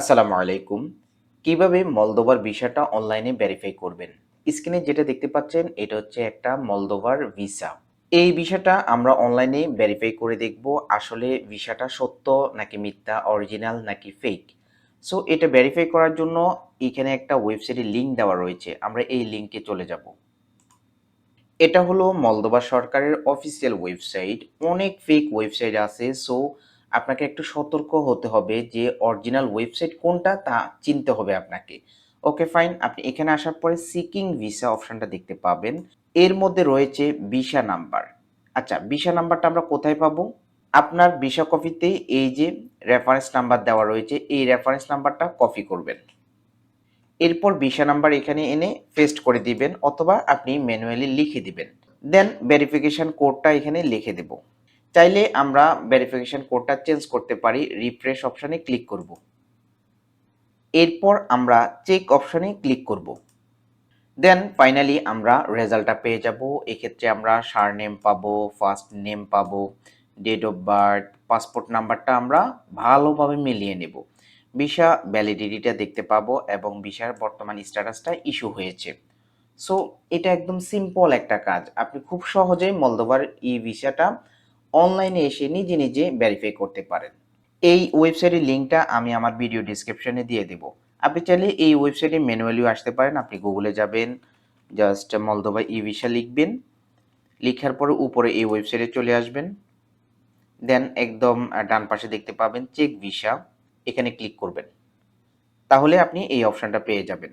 আসসালামু আলাইকুম। কীভাবে মলদোভার ভিসাটা অনলাইনে ভেরিফাই করবেন? স্ক্রিনে যেটা দেখতে পাচ্ছেন, এটা হচ্ছে একটা মলদোভার ভিসা। এই ভিসাটা আমরা অনলাইনে ভেরিফাই করে দেখব আসলে ভিসাটা সত্য নাকি মিথ্যা অরিজিনাল নাকি ফেক সো এটা ভেরিফাই করার জন্য এখানে একটা ওয়েবসাইটের লিঙ্ক দেওয়া রয়েছে। আমরা এই লিঙ্কে চলে যাব। এটা হলো মলদোভা সরকারের অফিসিয়াল ওয়েবসাইট অনেক ফেক ওয়েবসাইট আছে। সো আপনাকে একটু সতর্ক হতে হবে যে অরিজিনাল ওয়েবসাইট কোনটা তা চিনতে হবে আপনাকে। ওকে ফাইন আপনি এখানে আসার পরে সিকিং ভিসা অপশনটা দেখতে পাবেন। এর মধ্যে রয়েছে ভিসা নাম্বার আচ্ছা ভিসা নাম্বারটা আমরা কোথায় পাবো? আপনার ভিসা কপিতে এই যে রেফারেন্স নাম্বার দেওয়া রয়েছে, এই রেফারেন্স নাম্বারটা কপি করবেন। এরপর ভিসা নাম্বার এখানে এনে পেস্ট করে দিবেন অথবা আপনি ম্যানুয়ালি লিখে দিবেন। দেন ভেরিফিকেশন কোডটা এখানে লিখে দেব। চাইলে আমরা ভেরিফিকেশন কোডটা চেঞ্জ করতে পারি রিফ্রেশ অপশানে ক্লিক করব। এরপর আমরা চেক অপশানে ক্লিক করব। দেন ফাইনালি আমরা রেজাল্টটা পেয়ে যাব। এক্ষেত্রে আমরা সার নেম পাবো ফার্স্ট নেম পাবো ডেট অফ বার্থ পাসপোর্ট নাম্বারটা আমরা ভালোভাবে মিলিয়ে নেব। ভিসা ভ্যালিডিটিটা দেখতে পাবো এবং ভিসার বর্তমান স্ট্যাটাসটা ইস্যু হয়েছে। সো এটা একদম সিম্পল একটা কাজ। আপনি খুব সহজেই মলদোভার ই ভিসাটা অনলাইনে এসে নিজে নিজে ভেরিফাই করতে পারেন। এই ওয়েবসাইটের লিঙ্কটা আমি আমার ভিডিও ডিসক্রিপশনে দিয়ে দেব। আপনি চাইলে এই ওয়েবসাইটে ম্যানুয়ালিও আসতে পারেন। আপনি গুগলে যাবেন জাস্ট মলদোভা ই ভিসা লিখবেন। লিখার পরে উপরে এই ওয়েবসাইটে চলে আসবেন। দেন একদম ডান পাশে দেখতে পাবেন চেক ভিসা এখানে ক্লিক করবেন। তাহলে আপনি এই অপশানটা পেয়ে যাবেন।